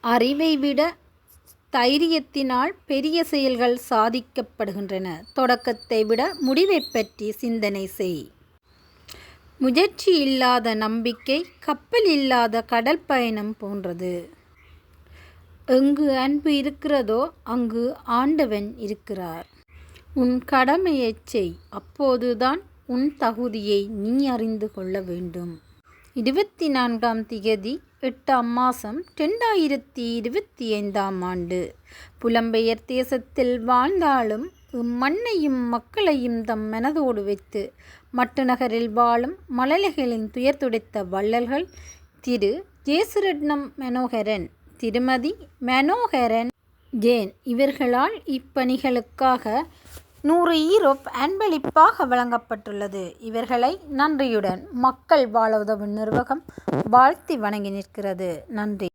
அறிவை விட தைரியத்தினால் பெரிய செயல்கள் சாதிக்கப்படுகின்றன. தொடக்கத்தை விட முடிவை பற்றி சிந்தனை செய். முயற்சி இல்லாத நம்பிக்கை கப்பல் இல்லாத கடல் பயணம் போன்றது. எங்கு அன்பு இருக்கிறதோ அங்கு ஆண்டவன் இருக்கிறார். உன் கடமையைச் செய். அப்போதுதான் உன் தகுதியை நீ அறிந்து கொள்ள வேண்டும். இருபத்தி நான்காம் திகதி எட்டாம் மாதம் ரெண்டாயிரத்தி இருபத்தி ஐந்தாம் ஆண்டு. புலம்பெயர் தேசத்தில் வாழ்ந்தாலும் இம்மண்ணையும் மக்களையும் தம் மனதோடு வைத்து மட்டுநகரில் வாழும் மழலைகளின் துயர் துடைத்த வள்ளல்கள் திரு ஜேசுரட்னம் மனோகரன் திருமதி மனோகரன் ஜேன் இவர்களால் இப்பணிகளுக்காக நூறு ஈரோப் அன்பளிப்பாக வழங்கப்பட்டுள்ளது. இவர்களை நன்றியுடன் மக்கள் வாழ உதவும் நிர்வாகம் வாழ்த்தி வணங்கி நிற்கிறது. நன்றி.